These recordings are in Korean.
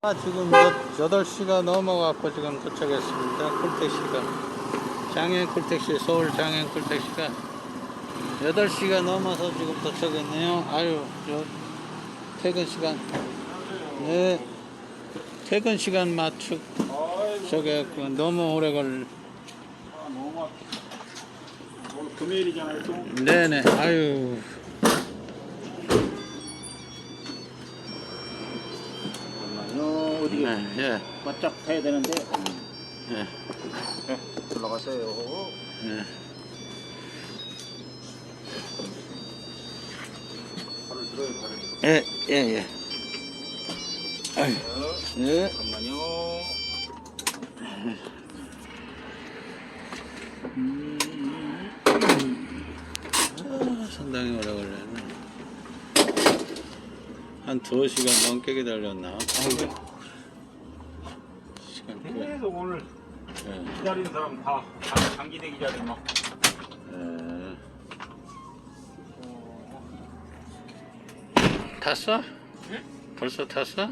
아, 지금 여- 8시가 넘어갖고 지금 도착했습니다. 쿨택시가. 장애인 쿨택시, 서울 장애인 쿨택시가 8시가 넘어서 지금 도착했네요. 아유, 저, 퇴근 시간. 네. 퇴근 시간 맞추, 저게 그 너무 오래 걸, 아, 너무 막 오늘 금요일이잖아요 또 네네. 아유, 네, 예, 바짝 타야 되는데 예, 네, 올라가세요 예. 발을 들어요 발을 예, 예, 예. 아유, 예. 잠깐만요 아, 상당히 오래 걸렸네. 한 2시간 넘게 기다렸나? 아이고. 계속 오늘 예. 기다리는 사람 다, 다 장기 대기자들 막 예. 탔어? 벌써 탔어?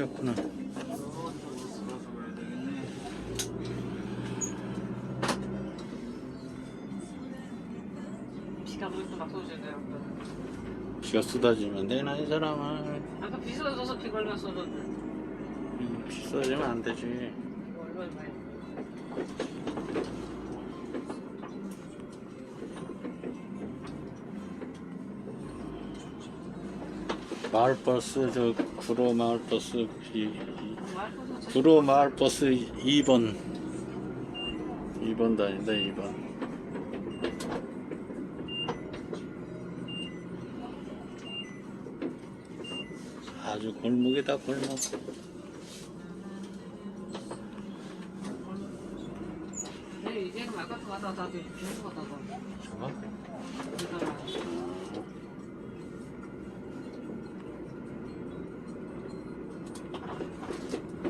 풀렸구나. 비가 쏟아져요. 비가 쏟아지면 되나 이 사람은 아까 비 쏟아져서 비 걸면 쏟아져. 비 쏟아지면 안 되지. 마을버스 저 구로 마을버스 이- 이- 구로 마을버스 2번 2번 다닌다 2번. 아주 골목이다 골목. 네, 이제 아까 가다 다 계속 가다 가. 저 ちょっと。